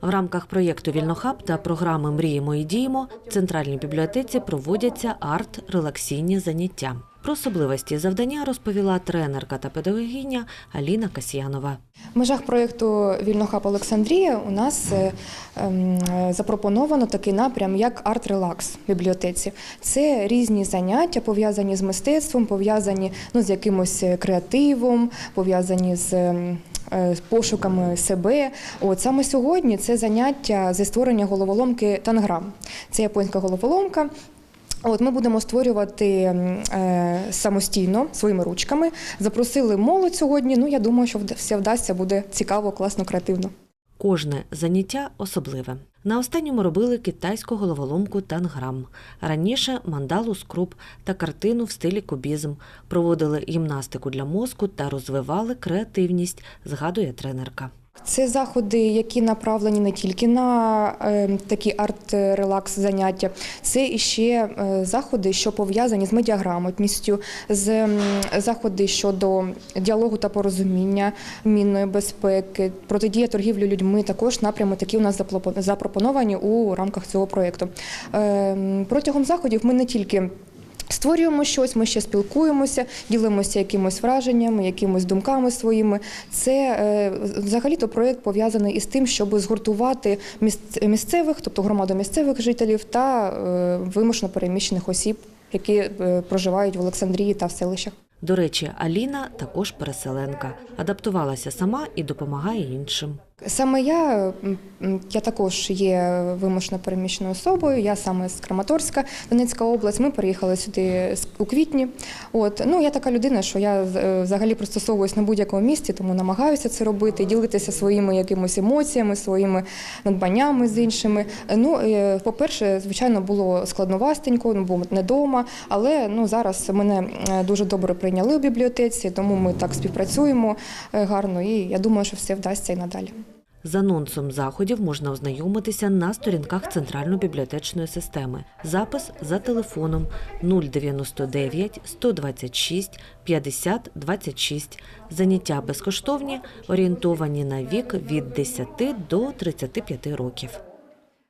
В рамках проєкту Вільнохаб та програми Мріємо і діємо в центральній бібліотеці проводяться арт-релаксійні заняття. Про особливості завдання розповіла тренерка та педагогиня Аліна Касьянова. В межах проєкту Вільнохаб Олександрія у нас е, ем, запропоновано такий напрям, як арт-релакс в бібліотеці. Це різні заняття, пов'язані з мистецтвом, пов'язані ну, з якимось е, креативом, пов'язані з. Е, пошуками себе. От саме сьогодні це заняття зі створення головоломки танграм. Це японська головоломка. От ми будемо створювати е, самостійно своїми ручками. Запросили молодь сьогодні. Ну я думаю, що все вдасться, буде цікаво, класно, креативно. Кожне заняття особливе. На останньому робили китайську головоломку танграм. Раніше мандалу скруп та картину в стилі кубізм. Проводили гімнастику для мозку та розвивали креативність, згадує тренерка. Це заходи, які направлені не тільки на е, такі арт-релакс заняття, це ще е, заходи, що пов'язані з медіаграмотністю, з м, заходи щодо діалогу та порозуміння, мінної безпеки, протидія торгівлі людьми. Також напрями такі у нас запропоновані у рамках цього проєкту. Е, Протягом заходів ми не тільки Створюємо щось, ми ще спілкуємося, ділимося якимось враженнями, якимось думками своїми. Це е, взагалі-то проєкт пов'язаний із тим, щоб згуртувати місц- місцевих, тобто громаду місцевих жителів та е, вимушено переміщених осіб, які е, проживають в Олександрії та в селищах. До речі, Аліна також переселенка. Адаптувалася сама і допомагає іншим. Саме я, я також є вимушено переміщеною особою. Я саме з Краматорська, Донецька область. Ми переїхали сюди у квітні. От ну я така людина, що я е, взагалі пристосовуюсь на будь-якому місці, тому намагаюся це робити, ділитися своїми якимось емоціями, своїми надбаннями з іншими. Ну, е, по-перше, звичайно, було складновастенько, ну, бо не вдома, але ну зараз мене е, дуже добре прийняли у бібліотеці, тому ми так співпрацюємо гарно, і я думаю, що все вдасться і надалі. З анонсом заходів можна ознайомитися на сторінках Центральної бібліотечної системи. Запис за телефоном 099 126 50 26. Заняття безкоштовні, орієнтовані на вік від 10 до 35 років.